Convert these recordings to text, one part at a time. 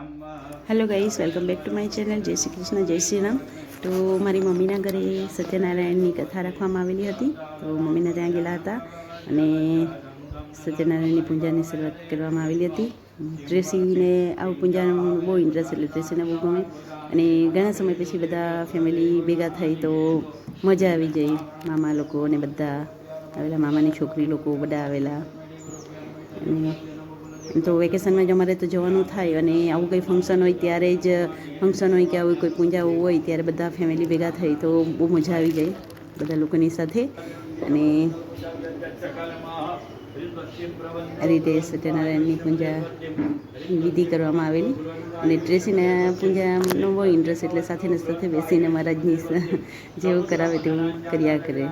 Hello guys welcome back to my channel જય શ્રી કૃષ્ણ જય શ્રી રામ તો મારી મમ્મીના ઘરે સત્યનારાયણની કથા રાખવામાં આવેલી હતી. તો મમ્મીના ત્યાં ગયેલા હતા અને સત્યનારાયણની પૂજાની શરૂઆત કરવામાં આવેલી હતી. ટ્રેસીને આવું પૂજાનું બહુ ઇન્ટરેસ્ટ એટલે ટ્રેસીને બહુ ગમે. અને ઘણા સમય પછી બધા ફેમિલી ભેગા થઈ તો મજા આવી જાય. મામા લોકો અને બધા આવેલા, મામાની છોકરી લોકો બધા આવેલા. અને તો વેકેશનમાં જ અમારે તો જવાનું થાય અને આવું કંઈ ફંક્શન હોય ત્યારે જ ફંક્શન હોય કે આવું કોઈ પૂજા હોય ત્યારે બધા ફેમિલી ભેગા થઈ તો બહુ મજા આવી જાય બધા લોકોની સાથે. અને આ રીતે સત્યનારાયણની પૂજા વિધિ કરવામાં આવેલી. અને ડ્રેસીને પૂજાનો બહુ ઇન્ટરેસ્ટ એટલે સાથે ને સાથે બેસીને મહારાજની જેવું કરાવે તેવું કર્યા કરે.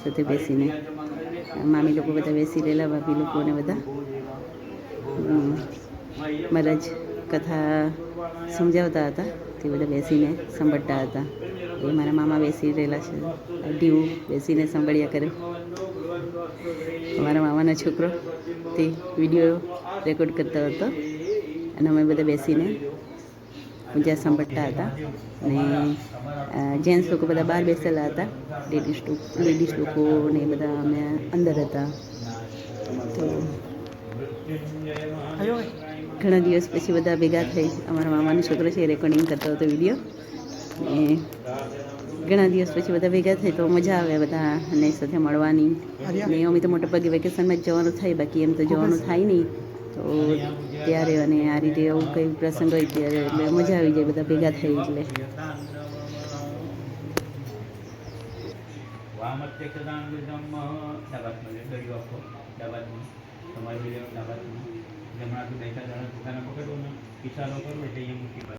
સાથે બેસીને. મામી લોકો બધા બેસી રહેલા, ભાભી લોકો ને બધા. મહારાજ કથા સમજાવતા હતા. તે બધા બેસીને સાંભળતા હતા. એ મારા મામા બેસી રહેલા છે. દીવું બેસીને સાંભળ્યા કરે. મારા મામાનો છોકરો તે વીડિયો રેકોર્ડ કરતો હતો અને અમે બધા બેસીને પૂજા સાંભળતા હતા. અને જેન્ટ્સ લોકો બધા બહાર બેસેલા હતા. લેડીઝ લેડીઝ લોકો ને બધા અમે અંદર હતા. તો ઘણા દિવસ પછી બધા ભેગા થઈ. અમારા મામાનો છોકરો છે એ રેકોર્ડિંગ કરતો હતો વીડિયો ને ઘણા દિવસ પછી બધા ભેગા થઈ તો મજા આવે બધા અને સાથે મળવાની. ને અમે તો મોટા પગે વેકેશનમાં જ જવાનું થાય બાકી એમ તો જવાનું થાય નહીં. તો ત્યારે અને આ રીતે એવું કંઈ પ્રસંગ હોય ત્યારે એટલે મજા આવી જાય બધા ભેગા થઈ એટલે. વામત્યક્ષદાન ડાબાતમાં દરિયો આપો. ડાબાતમાં તમારી વીડિયો ડાબાતમાં જમણાથી બેઠા જણા પોતાના પકડવો ને કિસાનો કરવો એટલે એ મૂકી